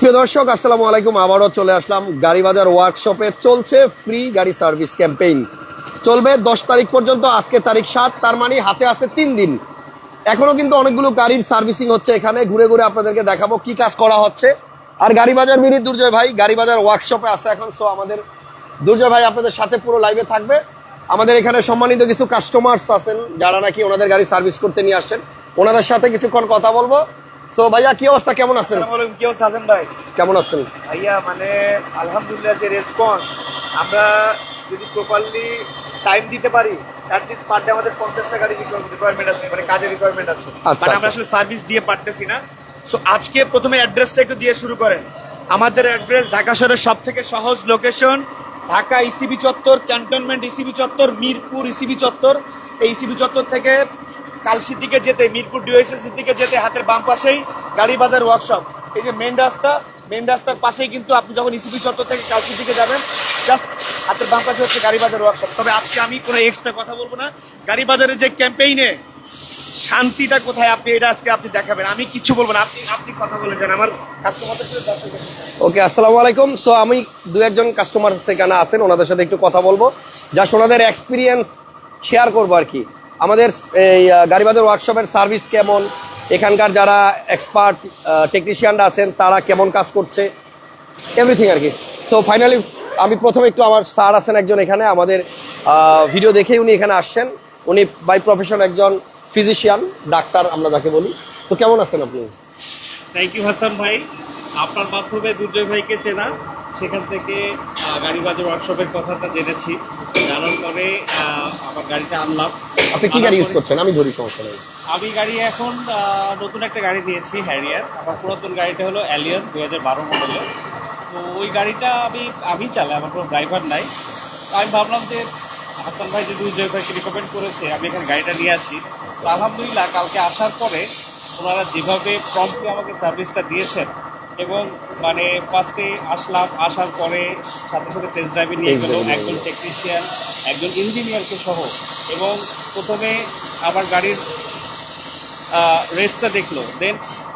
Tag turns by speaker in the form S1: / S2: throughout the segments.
S1: প্রিয় দর্শক, আসসালামু আলাইকুম। আবারও চলে আসলাম গাড়ি বাজার ওয়ার্কশপে চলছে ফ্রি গাড়ি সার্ভিস ক্যাম্পেইন চলবে দশ তারিখ পর্যন্ত, আজকে তারিখ সাত, তার মানে হাতে আছে তিন দিন। এখনও কিন্তু অনেকগুলো গাড়ির সার্ভিসিং হচ্ছে এখানে। ঘুরে ঘুরে আপনাদেরকে দেখাবো কি কাজ করা হচ্ছে। আর গাড়ি বাজার মিনি দুর্জয় ভাই গাড়ি বাজার ওয়ার্কশপে আছে এখন সো আমাদের দুর্জয় ভাই আপনাদের সাথে পুরো লাইভে থাকবে। আমাদের এখানে সম্মানিত কিছু কাস্টমার্স আছেন, যারা নাকি ওনাদের গাড়ি সার্ভিস করতে নিয়ে আসছেন। ওনাদের সাথে কিছুক্ষণ কথা বলব। সো ভাইয়া কি অবস্থা? কেমন আছেন?
S2: কি অবস্থা আছেন ভাই?
S1: কেমন আছেন?
S2: ভাইয়া মানে আলহামদুলিল্লাহ যে রেসপন্স আমরা যদি প্রপারলি টাইম দিতে পারি অ্যাটলিস্ট পার ডে আমাদের পঞ্চাশ টাকার রিকোয়ারমেন্ট আছে মানে কাজের রিকোয়ারমেন্ট আছে। মানে আমরা
S1: আচ্ছা।
S2: আসলে সার্ভিস দিয়ে পারতেছি না। সো আজকে প্রথমে অ্যাড্রেসটা একটু দিয়ে শুরু করেন। আমাদের অ্যাড্রেস ঢাকা শহরের সব থেকে সহজ লোকেশন ঢাকা ইসিবি চত্বর ক্যান্টনমেন্ট ইসিবি চত্বর মিরপুর ইসিবি চত্বর। এই ইসিবি চত্বর থেকে কালসির দিকে যেতে, মিরপুর ডিওএসএসির দিকে যেতে হাতের বাম পাশেই গাড়ি বাজার ওয়ার্কশপ এই যে মেন রাস্তা মেন রাস্তার পাশেই কিন্তু আপনি যখন ইসিপি চত্বর থেকে কালসির দিকে যাবেন জাস্ট হাতের বাম পাশে হচ্ছে গাড়ি বাজার ওয়ার্কশপ তবে আজকে আমি কোনো এক্সট্রা কথা বলব না। গাড়ি বাজারের যে ক্যাম্পেইনে শান্তিটা কোথায় আপনি, এটা আজকে আপনি দেখাবেন। আমি কিছু বলব না। আপনি আপনি কথা বলে যান। আমার কাস্টমারদের।
S1: ওকে, আসসালামু আলাইকুম। সো আমি দু একজন কাস্টমার সেখানে আছেন, ওনাদের সাথে একটু কথা বলব। যা ওনাদের এক্সপিরিয়েন্স শেয়ার করব আর কি। আমাদের এই আহ, গাড়ি বাজার ওয়ার্কশপের সার্ভিস কেমন? এখানকার যারা এক্সপার্ট টেকনিশিয়ানরা আছেন তারা কেমন কাজ করছে? এভরিথিং আর কি। সো ফাইনালি আমি প্রথমে একটু আমার স্যার আছেন একজন এখানে আমাদের ভিডিও দেখেই উনি এখানে আসছেন। উনি বাই প্রফেশন একজন ফিজিশিয়ান ডাক্তার আমরা যাকে বলি। তো কেমন আছেন আপনি?
S3: থ্যাংক ইউ হাসান ভাই। আপনার মাধ্যমে দুর্জয় ভাইকে চেনা। সেখান থেকে গাড়ি বাজার ওয়ার্কশপের কথাটা জেনেছি। জানার পরে আমার গাড়িটা আনলাম।
S1: আপনি কি গাড়ি ইউজ করছেন? আমি ধরি সমস্যা নেই।
S3: আমি গাড়ি এখন নতুন একটা গাড়ি নিয়েছি হ্যারিয়ার আমার পুরাতন গাড়িটা হলো অ্যালিয়ন দু হাজার বারো মডেলের তো ওই গাড়িটা আমি আমি চালাই আমার কোনো ড্রাইভার নাই। আমি ভাবলাম যে হাসান ভাই যদি দুর্জয় ভাইকে রিকমেন্ড করেছে আমি এখানে গাড়িটা নিয়ে আসি। তো আলহামদুলিল্লাহ কালকে আসার পরে ওনারা যেভাবে প্রম্পটলি আমাকে সার্ভিসটা দিয়েছেন এবং মানে ফার্স্টে আসলাম আসার পরে সাথে সাথে টেস্ট ড্রাইভে নিয়ে গেল। একজন টেকনিশিয়ান একজন ইঞ্জিনিয়ারকে সহ। এবং প্রথমে আমার গাড়ির রেসটা দেখল। দেন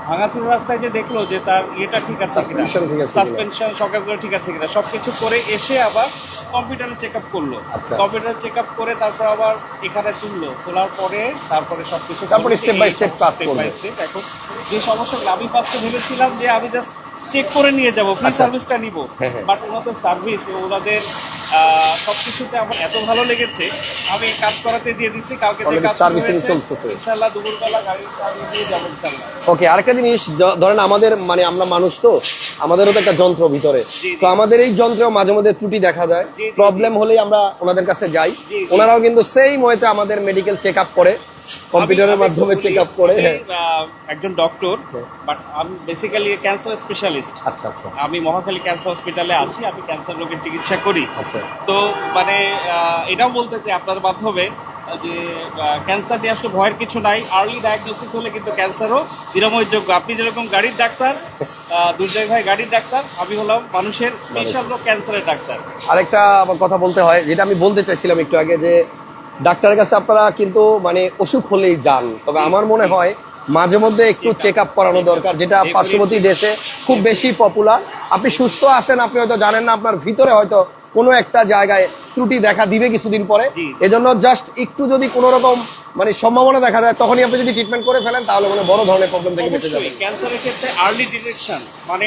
S3: ভাঙাচুর রাস্তায় যে দেখল যে তার ইয়েটা ঠিক আছে কিনা। সাসপেনশন সকালগুলো ঠিক আছে কিনা সব কিছু করে এসে আবার কম্পিউটারে চেক আপ করল। কম্পিউটারে চেক আপ করে তারপর আবার এখানে তুললো তোলার পরে তারপরে সব কিছু
S1: তারপরে step by step কাজ করবে।
S3: এখন যে সমস্যাগুলো আমি ফার্স্টে ভেবেছিলাম যে আমি জাস্ট চেক করে নিয়ে যাব ফ্রি
S1: আচ্ছা।
S3: সার্ভিসটা নিব
S1: হ্যাঁ, হ্যাঁ।
S3: বাট ওনাদের সার্ভিস ওনাদের সব কিছুতে আমার এত ভালো লেগেছে। আমি কাজ করাতে দিয়ে দিছি কালকে
S1: থেকে
S3: কাজ শুরু
S1: চলছে
S3: ইনশাআল্লাহ দুপুরবেলা গাড়ি সার্ভিস দিয়ে যাব ইনশাআল্লাহ।
S1: ওকে আরেকটা জিনিস ধরেন আমাদের মানে আমরা মানুষ তো আমাদেরও তো একটা যন্ত্র ভিতরে। তো আমাদের এই যন্ত্রেও মাঝে মধ্যে ত্রুটি দেখা যায় প্রবলেম হলেই আমরা ওনাদের কাছে যাই। ওনারাও কিন্তু সেই মতে আমাদের মেডিকেল চেক আপ করে। কম্পিউটারের মাধ্যমে চেক আপ করে হ্যাঁ।
S3: একজন ডক্টর। বাট আমি বেসিক্যালি ক্যান্সার স্পেশালিস্ট
S1: আচ্ছা আচ্ছা।
S3: আমি মহাখালী ক্যান্সার হসপিটালে আছি আমি ক্যান্সার রোগের চিকিৎসা করি।
S1: আচ্ছা।
S3: তো মানে এটাও বলতে চাই আপনার মাধ্যমে যে ক্যান্সার নিয়ে আসলে ভয়ের কিছু নাই। আর্লি ডায়াগনোসিস হলে কিন্তু ক্যান্সারও নিরাময়যোগ্য আপনি যেরকম গাড়ির ডাক্তার দুর্জয় ভাই গাড়ির ডাক্তার আমি হলাম মানুষের স্পেশাল রোগ ক্যান্সারের ডাক্তার।
S1: আরেকটা আবার কথা বলতে হয় যেটা আমি বলতে চাইছিলাম একটু আগে যে ডাক্তারের কাছে আপনারা কিন্তু মানে অসুখ হলেই যান। তবে আমার মনে হয় মাঝে মধ্যে একটু চেক আপ করানো দরকার যেটা পার্শ্ববর্তী দেশে খুব বেশি পপুলার আপনি সুস্থ আছেন আপনি হয়তো জানেন না আপনার ভিতরে হয়তো কোনো একটা জায়গায় ত্রুটি দেখা দিবে কিছুদিন পরে। এজন্য জাস্ট একটু যদি কোনো রকম মানে সম্ভাবনা দেখা যায় তখনই আপনি যদি ট্রিটমেন্ট করে ফেলেন তাহলে মানে বড় ধরনের প্রবলেম থেকে বেঁচে
S3: অবশ্যই ক্যান্সারের ক্ষেত্রে আর্লি ডিটেকশন মানে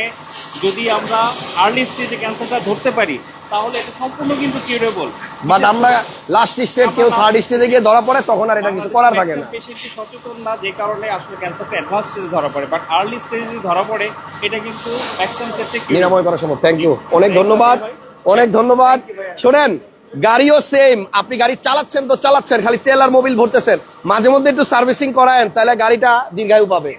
S3: যদি আমরা আর্লি স্টেজে ক্যান্সারটা ধরতে পারি তাহলে এটা সম্পূর্ণ কিন্তু কিউরেবল
S1: বাট আমরা লাস্ট স্টেজ কেউ থার্ড স্টেজে গিয়ে ধরা পড়ে তখন আর এটা কিছু করার থাকে না।
S3: পেশেন্টটি সচেতন না যে কারণে আসলে ক্যান্সারটা অ্যাডভান্স স্টেজে ধরা পড়ে বাট আর্লি স্টেজে যদি ধরা পড়ে এটা কিন্তু ম্যাক্সিমাম ক্ষেত্রে
S1: নিরাময় করা সম্ভব থ্যাংক ইউ অনেক ধন্যবাদ। অনেক ধন্যবাদ। শোনেন গাড়িও সেম আপনি গাড়ি চালাচ্ছেন তো চালাচ্ছেন খালি তেল আর মোবিল ভরতেছেন। মাঝে মধ্যে একটু সার্ভিসিং করায়েন তাহলে গাড়িটা দীর্ঘায়ু পাবে।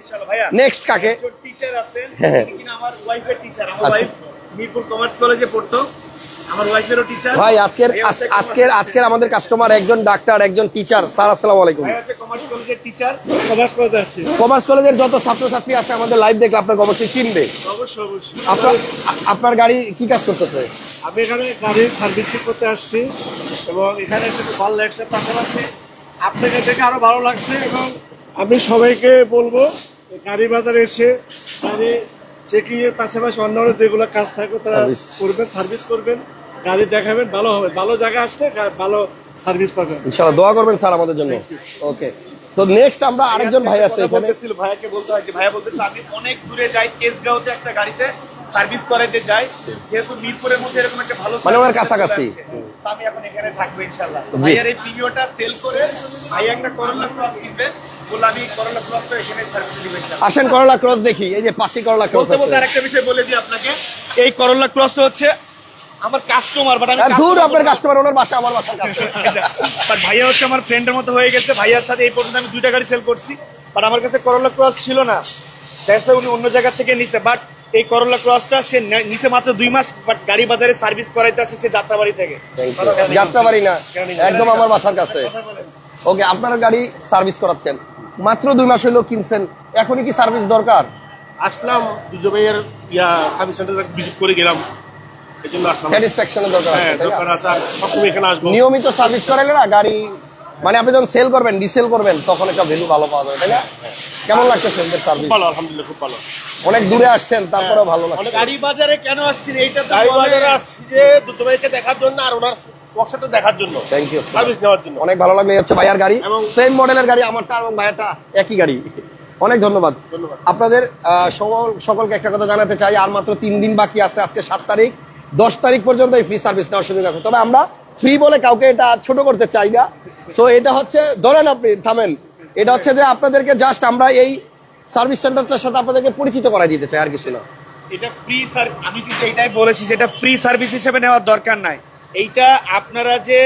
S1: নেক্সট কাকে?
S2: টিচার আছেন
S1: হ্যাঁ।
S2: আমার ওয়াইফের টিচার আমার
S1: আচ্ছা।
S2: ওয়াইফ মিরপুর কমার্স কলেজে পড়তো।
S1: ভাই আজকের আজকের আজকের আমাদের কাস্টমার একজন ডাক্তার একজন টিচার স্যার আসসালামু আলাইকুম।
S2: কমার্স কলেজের
S1: যত ছাত্রছাত্রী আছে আমাদের লাইভ দেখলে আপনাকে অবশ্যই চিনবে। আপনার আপনার গাড়ি কি কাজ করতেছে?
S2: আমি এখানে গাড়ির সার্ভিসিং করতে আসছি এবং এখানে এসে ভালো লাগছে পাশাপাশি আপনাকে দেখে আরও ভালো লাগছে এবং আমি সবাইকে বলব গাড়ি বাজারে এসে গাড়ি
S4: চেকিং এর পাশাপাশি অন্যান্য যেগুলো কাজ থাকে তারা করবেন সার্ভিস করবেন গাড়ি দেখাবেন ভালো হবে। ভালো জায়গা আসলে ভালো সার্ভিস পাবেন।
S1: ইনশাআল্লাহ দোয়া করবেন স্যার আমাদের জন্য। ওকে তো নেক্সট আমরা আরেকজন ভাই আছে এখানে।
S2: ভাইয়াকে বলতে হয় ভাইয়া বলতেছিল আমি অনেক দূরে যাই তেজগাঁওতে একটা গাড়িতে সার্ভিস করাইতে যাই। যেহেতু মিরপুরের মধ্যে এরকম একটা ভালো
S1: মানে ওনার কাছাকাছি।
S2: আমি এখন এখানে থাকব ইনশাল্লাহ ভাইয়ার এই সেল করে ভাইয়া একটা করোলা ক্রস কিনবে। বলে আমি করোলা ক্রসটা এখানে সার্ভিস দিব ইনশাল্লাহ
S1: আসেন করলা ক্রস দেখি এই যে পাশে করলা ক্রস
S2: বলতে বলতে আরেকটা বিষয় বলে দিই আপনাকে। এই করোলা ক্রসটা হচ্ছে আমার কাস্টমার বাট আমি
S1: দূর আপনার কাস্টমার ওনার বাসা আমার
S2: বাট ভাইয়া হচ্ছে আমার ফ্রেন্ডের মতো হয়ে গেছে। ভাইয়ার সাথে এই পর্যন্ত আমি দুইটা গাড়ি সেল করছি। বাট আমার কাছে করোলা ক্রস ছিল না। দ্যাটস উনি অন্য জায়গা থেকে নিছে। বাট এই করোলা ক্রসটা সে নে- নিছে মাত্র দুই মাস বাট গাড়ি বাজারে সার্ভিস করাইতে আসছে সে যাত্রাবাড়ি থেকে।
S1: যাত্রাবাড়ি না একদম আমার বাসার কাছে। ওকে আপনার গাড়ি সার্ভিস করাচ্ছেন। মাত্র দুই মাস হইল কিনছেন। এখনই কি সার্ভিস দরকার?
S5: আসলাম দুজো ভাইয়ের ইয়া সার্ভিস সেন্টারে ভিজিট করে গেলাম। এই জন্য আসলাম।
S1: স্যাটিসফ্যাকশনের দরকার আছে
S5: হ্যাঁ? দরকার আছে আর সবসময় এখানে আসব।
S1: নিয়মিত সার্ভিস করাইলে না গাড়ি মানে আপনি যখন সেল করবেন ডিসেল করবেন তখন একটা ভ্যালু ভালো পাওয়া যাবে তাই না? কেমন লাগতেছে ওদের সার্ভিস
S5: ভালো আলহামদুলিল্লাহ খুব ভালো।
S1: অনেক দূরে আসছেন তারপরেও ভালো লাগছে।
S2: গাড়ি বাজারে কেন আসছেন এইটা তো
S5: গাড়ি বাজারে আসছি যে দুটো ভাইকে দেখার জন্য আর ওনার ওয়ার্কশপটা দেখার জন্য।
S1: থ্যাংক ইউ
S5: সার্ভিস নেওয়ার জন্য।
S1: অনেক ভালো লাগল হচ্ছে ভাইয়ার গাড়ি।
S5: এবং-
S1: সেম মডেলের গাড়ি আমারটা এবং ভাইয়াটা একই গাড়ি। অনেক ধন্যবাদ।
S5: ধন্যবাদ।
S1: আপনাদের সকলকে একটা কথা জানাতে চাই আর মাত্র তিন দিন বাকি আছে আজকে সাত তারিখ। দশ তারিখ পর্যন্ত এই ফ্রি সার্ভিস নেওয়ার সুযোগ আছে। তবে আমরা ফ্রি বলে কাউকে এটা ছোট করতে চাই না। সো এটা হচ্ছে ধরেন আপনি থামেন। এটা হচ্ছে যে আপনাদেরকে জাস্ট আমরা এই সার্ভিস সেন্টারটার সাথে আপনাদেরকে পরিচিত করাই দিতে চাই আর কিছু না।
S2: এটা ফ্রি সার আমি কিন্তু এটাই বলেছি যে এটা ফ্রি সার্ভিস হিসেবে নেওয়ার দরকার নাই। এইটা আপনারা যে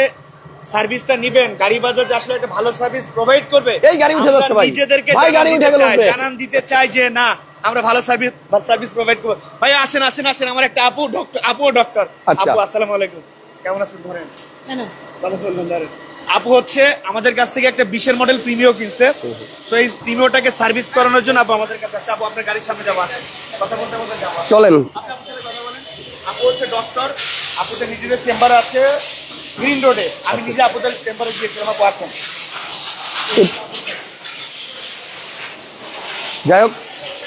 S2: সার্ভিসটা নিবেন গাড়ি বাজার যে আসলে একটা ভালো সার্ভিস প্রোভাইড করবে
S1: এই গাড়ি উঠে যাচ্ছে ভাই।
S2: নিজেদেরকে
S1: ভাই, গাড়ি উঠে গেল
S2: জানান দিতে চাই যে না আমরা ভালো সার্ভিস সার্ভিস প্রোভাইড করব। ভাই আসেন আসেন আসেন আমার একটা আপু ডক্টর আপু ডক্টর
S1: আচ্ছা।
S2: আপু আসসালামু আলাইকুম। কেমন আছেন ধরেন? ভালো বললেন ধরেন। আপু হচ্ছে আমাদের কাছ থেকে একটা বিশের মডেল প্রিমিও কিনছে। তো এই প্রিমিওটাকে সার্ভিস করানোর জন্য আপু আমাদের কাছে আপু আপনার গাড়ির সামনে যাব আসেন। কথা বলতে বলতে যাব
S1: চলেন।
S2: আপনি আপনার সাথে কথা বলেন। আপু হচ্ছে ডক্টর আপুদের নিজেদের চেম্বার আছে গ্রিন রোডে আমি নিজে আপুদের চেম্বারে গিয়েছিলাম আপু আসেন।
S1: যাই হোক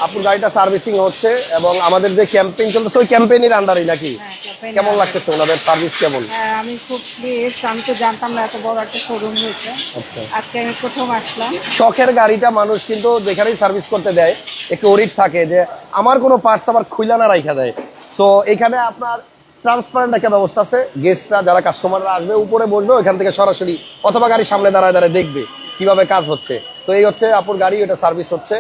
S1: আপুর গাড়িটা সার্ভিসিং হচ্ছে এবং আমাদের যে ক্যাম্পেইন চলতেছে ওই ক্যাম্পেইনের আন্ডারই নাকি?
S6: হ্যাঁ,
S1: কেমন
S6: এর
S1: লাগতেছে ওনাদের সার্ভিস কেমন?
S6: হ্যাঁ আমি খুব প্লিজ আমি তো জানতাম না এত বড় একটা শোরুম হয়েছে।
S1: আচ্ছা।
S6: আজকে আমি প্রথম আসলাম।
S1: শখের গাড়িটা মানুষ কিন্তু যেখানেই সার্ভিস করতে দেয় একটু ওরিট থাকে যে আমার কোনো পার্টস আবার খুইলা না রাইখা দেয়। সো এখানে আপনার ট্রান্সপারেন্ট একটা ব্যবস্থা আছে। গেস্টরা যারা কাস্টমাররা আসবে উপরে বসবে ওইখান থেকে সরাসরি অথবা গাড়ির সামনে দাঁড়ায় দাঁড়ায় দেখবে কীভাবে কাজ হচ্ছে। তো এই হচ্ছে আপুর গাড়ি এটা সার্ভিস হচ্ছে।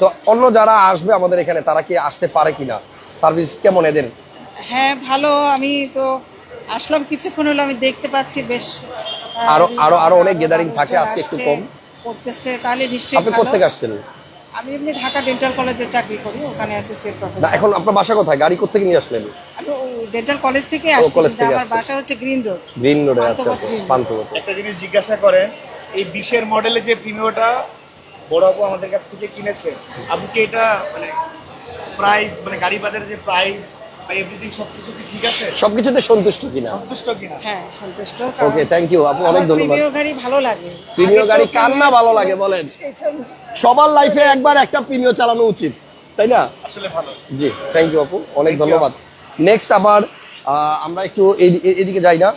S1: তো অন্য যারা আসবে আমাদের এখানে তারা কি আসতে পারে কিনা? সার্ভিস কেমন এদের?
S6: হ্যাঁ ভালো। আমি তো আসলাম কিছুক্ষণ হলো আমি দেখতে পাচ্ছি বেশ
S1: আরো- আরো- আরও অনেক gathering থাকে, আজকে একটু কম।
S6: করতেছে তাহলে নিশ্চয়ই
S1: আপনি। কোথেকে আসছেন?
S6: আমি এমনি ঢাকা ডেন্টাল কলেজে চাকরি করি ওখানে অ্যাসোসিয়েট
S1: না
S6: প্রফেসর
S1: এখন আপনার বাসা কোথায়? গাড়ি কোথেকে নিয়ে আসলেন?
S6: আমি ডেন্টাল কলেজ থেকে আসছি
S1: থেকে
S6: আমার বাসা হচ্ছে গ্রিন রোড
S1: গ্রিন রোডে আচ্ছা
S6: পান্থপথ
S2: একটা জিনিস জিজ্ঞাসা করেন এই বিশের মডেলে যে প্রিমিওটা বড় আপু আমাদের কাছ থেকে কিনেছে। আপনি কি এটা মানে প্রাইস মানে গাড়ি বাজারে যে প্রাইস বা এভরিথিং সবকিছু কি ঠিক আছে?
S1: সবকিছুতে সন্তুষ্ট কিনা?
S6: হ্যাঁ সন্তুষ্ট।
S1: ওকে থ্যাংক ইউ আপু অনেক ধন্যবাদ।
S6: প্রিমিয় গাড়ি ভালো লাগে।
S1: প্রিমিয় গাড়ি কার না ভালো লাগে বলেন? সবার লাইফে একবার একটা চালানো উচিত তাই না?
S2: আসলে ভালো।
S1: জি থ্যাংক ইউ আপু অনেক ধন্যবাদ। নেক্সট আবার আহ, আমরা একটু এদিকে যাই না।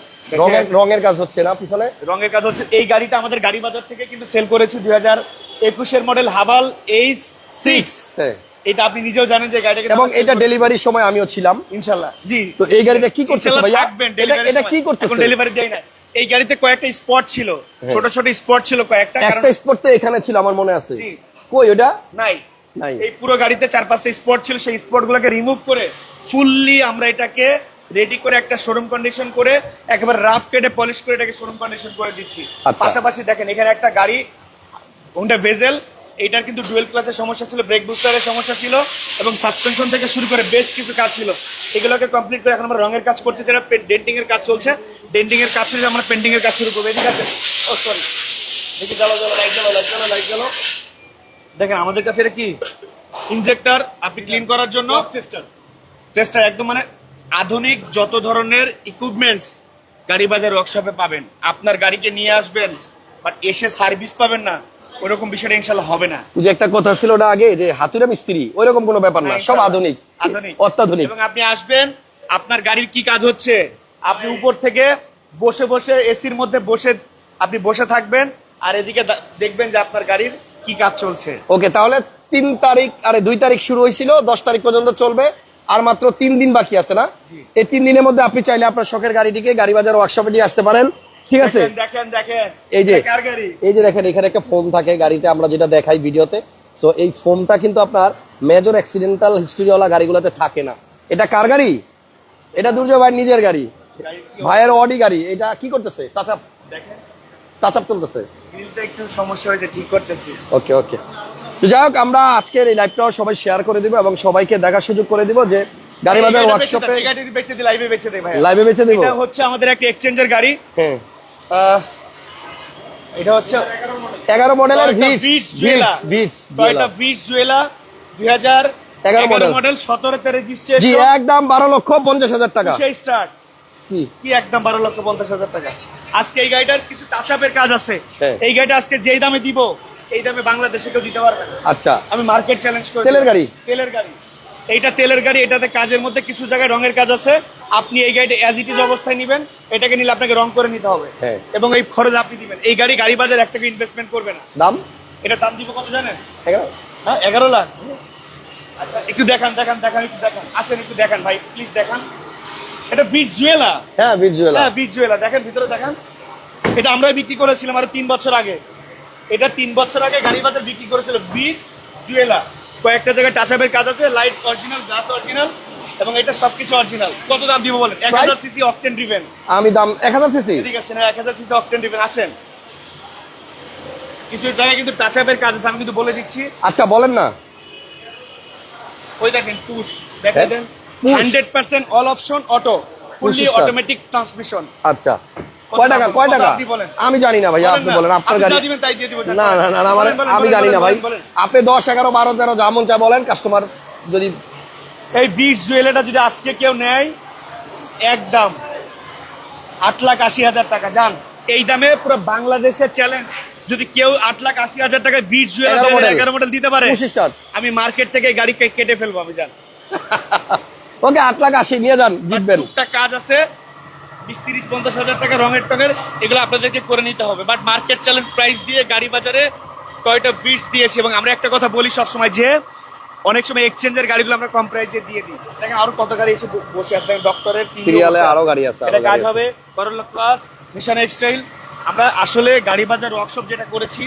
S1: রঙের রঙের কাজ হচ্ছে না পিছনে?
S2: রঙের কাজ হচ্ছে এই গাড়িটা আমাদের গাড়ি বাজার থেকে কিন্তু সেল করেছে দুই হাজার একুশের মডেল হাবাল এইচ সিক্স।
S1: হ্যাঁ।
S2: এটা আপনি নিজেও জানেন যে গাড়িটাকে
S1: এবং এটা ডেলিভারির সময় আমিও ছিলাম।
S2: ইনশাল্লাহ। জি।
S1: তো এই গাড়িটা কি করতেছে ভাইয়া? এটা-। কি করতেছে?
S2: এখন ডেলিভারি দেয় না। এই গাড়িতে কয়েকটা স্পট ছিল। ছোট ছোট স্পট ছিল কয়েকটা
S1: একটা স্পট তো এখানে ছিল আমার মনে আছে।
S2: জি।
S1: কই ওটা?
S2: নাই।
S1: নাই।
S2: এই পুরো গাড়িতে চার পাঁচটা স্পট ছিল সেই স্পট গুলোকে রিমুভ করে ফুললি আমরা এটাকে রেডি করে একটা শোরুম কন্ডিশন করে একেবারে রাফ কেটে পলিশ করে এটাকে শোরুম কন্ডিশন করে দিচ্ছি।
S1: আচ্ছা।
S2: পাশাপাশি দেখেন এখানে একটা গাড়ি হোন্ডা ভেজেল এটার কিন্তু ডুয়েল ক্লাসের সমস্যা ছিল ব্রেক বুস্টারের সমস্যা ছিল এবং সাসপেনশন থেকে শুরু করে বেশ কিছু কাজ ছিল। এগুলোকে কমপ্লিট করে এখন আমরা রঙের কাজ করতেছি ডেন্টিং এর কাজ চলছে। ডেন্টিং এর কাজ শেষে আমরা পেন্টিং এর কাজ শুরু করব। ঠিক আছে ও সরি দেখি জ্বালো জ্বালো লাইট জ্বালো লাইট জ্বালো লাইট জ্বালো। দেখেন আমাদের কাছে এটা কি? ইনজেক্টর আপনি ক্লিন করার জন্য। টেস্টার একদম মানে আধুনিক যত ধরনের ইকুইপমেন্টস গাড়ি বাজার ওয়ার্কশপে পাবেন। আপনার গাড়িকে নিয়ে আসবেন বাট এসে সার্ভিস পাবেন না। ওরকম বিষয়টা ইনশাল্লাহ হবে না।
S1: যে একটা কথা ছিল না আগে যে হাতুড়ে মিস্ত্রি ওইরকম কোনো ব্যাপার না সব আধুনিক
S2: আধুনিক।
S1: অত্যাধুনিক।
S2: এবং আপনি আসবেন আপনার গাড়ির কি কাজ হচ্ছে আপনি উপর থেকে বসে বসে এসির মধ্যে বসে আপনি বসে থাকবেন আর এদিকে দেখবেন যে আপনার গাড়ির কি কাজ চলছে।
S1: ওকে তাহলে তিন তারিখ আরে দুই তারিখ শুরু হয়েছিল দশ তারিখ পর্যন্ত চলবে আর মাত্র তিন দিন বাকি আছে না? এই তিন দিনের মধ্যে আপনি চাইলে আপনার শখের গাড়ি গাড়িটিকে গাড়ি বাজার ওয়ার্কশপে নিয়ে আসতে পারেন। ঠিক আছে?
S2: দেখেন দেখেন
S1: এই যে এই যে দেখেন এখানে একটা ফোম থাকে গাড়িতে আমরা যেটা দেখাই ভিডিওতে। সো এই ফোমটা কিন্তু আপনার মেজর অ্যাক্সিডেন্টাল হিস্ট্রিওয়ালা গাড়িগুলোতে থাকে না। এটা কার গাড়ি? এটা দুর্জয় ভাইয়ের নিজের গাড়ি। ভাইয়ের অডি গাড়ি। এটা কি করতেছে? টাচ আপ
S2: দেখেন।
S1: টাচ আপ চলতেছে।
S2: একটু সমস্যা হয়েছে ঠিক করতেছি।
S1: ওকে ওকে তো যাই হোক আমরা আজকের এই লাইভটাও সবাই শেয়ার করে দিব এবং সবাইকে দেখার সুযোগ করে দিব যে গাড়ি বাজার ওয়ার্কশপে
S2: দাও, বেচে দিই লাইভে বেচে দেই ভাই
S1: লাইভে বেচে দিব।
S2: এটা হচ্ছে আমাদের একটা এক্সচেঞ্জের গাড়ি।
S1: হ্যাঁ।
S2: এটা হচ্ছে
S1: এগারো মডেলের
S2: Toyota
S1: Vitz
S2: Vitz Juela।
S1: Vitz Vitz
S2: Toyota Vitz Jewela? দুই হাজার এগারো। মডেল সতেরোতে
S1: জি
S2: রেজিস্ট্রেশন
S1: একদম বারো লক্ষ পঞ্চাশ হাজার টাকা।
S2: সেই স্টার্ট
S1: কি?
S2: একদম বারো লক্ষ পঞ্চাশ হাজার টাকা? আজকে এই গাড়িটার কিছু টাচ আপের কাজ আছে।
S1: হ্যাঁ।
S2: এই গাড়িটা আজকে যেই দামে দিব এই দামে বাংলাদেশে কেউ দিতে পারবে না।
S1: আচ্ছা।
S2: আমি মার্কেট চ্যালেঞ্জ করি
S1: তেলের গাড়ি?
S2: তেলের গাড়ি। এইটা তেলের গাড়ি এটাতে কাজের মধ্যে কিছু জায়গায় রঙের কাজ আছে। আপনি এই গাড়িটা অ্যাজ ইট ইজ অবস্থায় নেবেন এটাকে নিলে আপনাকে রং করে নিতে হবে।
S1: হ্যাঁ।
S2: এবং এই খরচ আপনি দিবেন। এই গাড়ি গাড়ি বাজার এক টাকা ইনভেস্টমেন্ট করবে না।
S1: দাম?
S2: এটা দাম দিব কত জানেন?
S1: এগারো।
S2: হ্যাঁ এগারো লাখ। আচ্ছা একটু দেখান দেখান দেখান একটু দেখান। আসেন একটু দেখান ভাই প্লিজ দেখান। এটা বিট জুয়েলা
S1: হ্যাঁ ভিট জুয়েলা
S2: হ্যাঁ বিট জুয়েলা দেখেন ভিতরে দেখান। এটা আমরাই বিক্রি করেছিলাম আরও তিন বছর আগে। এটা তিন বছর আগে গাড়ি বাজার বিক্রি করেছিল বিট জুয়েলা কয়েকটা জায়গায় টাচ আপের কাজ আছে লাইট অরিজিনাল গ্লাস অরিজিনাল এবং এটা সবকিছু অরিজিনাল কত দাম দিব বলেন? এক হাজার
S1: Price?
S2: সিসি অকটেন ড্রিভেন
S1: আমি দাম এক হাজার সিসি
S2: এদিকে আসেন এক হাজার সিসি অকটেন ড্রিভেন আসেন। কিছু জায়গায় কিন্তু টাচ আপের কাজ আছে আমি কিন্তু বলে দিচ্ছি।
S1: আচ্ছা বলেন না।
S2: ওই দেখেন পুশ দেখেন? Hundred percent all option auto fully automatic transmission
S1: আচ্ছা। কয় টাকা কয় টাকা? আমি জানি না ভাইয়া আপনি বলেন আপনার গাড়ি
S2: দিবেন তাই দিয়ে দিব
S1: না না না না, আমি জানি না ভাই। আপনি দশ এগারো বারো তেরো যা মন চা বলেন কাস্টমার যদি
S2: এই বিশ জুয়েলারটা যদি আজকে কেউ নেয় একদম আট লাখ আশি হাজার টাকা। যান এই দামে পুরো বাংলাদেশের চ্যালেঞ্জ যদি কেউ আট লাখ আশি হাজার টাকায় বিশ জুয়েলার
S1: 11 model।
S2: এগারো মডেল দিতে পারে আমি মার্কেট থেকে গাড়ি কেটে ফেলব আমি জান।
S1: ওকে আট লাখ আশি নিয়ে যান জিতবেন।
S2: কাজ আছে বিশ তিরিশ পঞ্চাশ হাজার টাকা রঙের টঙের এগুলো আপনাদেরকে করে নিতে হবে। বাট মার্কেট চ্যালেঞ্জ প্রাইস দিয়ে গাড়ি বাজারে কয়টা বিটস দিয়েছি এবং আমরা একটা কথা বলি সবসময় যে অনেক সময় এক্সচেঞ্জের গাড়িগুলো আমরা কম প্রাইসে দিয়ে দিই। দেখেন আরও কত গাড়ি এসে বসে আছে। ডক্টরের
S1: Serial এ আরও গাড়ি আছে,
S2: এটা
S1: গাড়ি
S2: কাজ হবে করোলা প্লাস নিশান এক্সটাইল আমরা আসলে গাড়ি বাজার ওয়ার্কশপ যেটা করেছি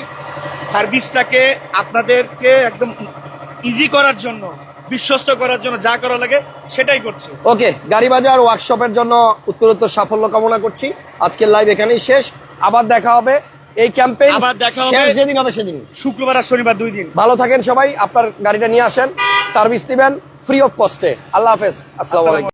S2: সার্ভিসটাকে আপনাদেরকে একদম ইজি করার জন্য বিশ্বস্ত করার জন্য যা করা লাগে সেটাই করছি।
S1: ওকে গাড়ি বাজার ওয়ার্কশপের জন্য উত্তরোত্তর সাফল্য কামনা করছি। আজকের লাইভ এখানেই শেষ। আবার দেখা হবে এই ক্যাম্পেইন
S2: আবার দেখা হবে।
S1: যেদিন হবে সেদিন।
S2: শুক্রবার আর শনিবার দুই দিন।
S1: ভালো থাকেন সবাই আপনার গাড়িটা নিয়ে আসেন সার্ভিস দিবেন ফ্রি অফ কস্টে আল্লাহ হাফেজ আসসালামু আলাইকুম।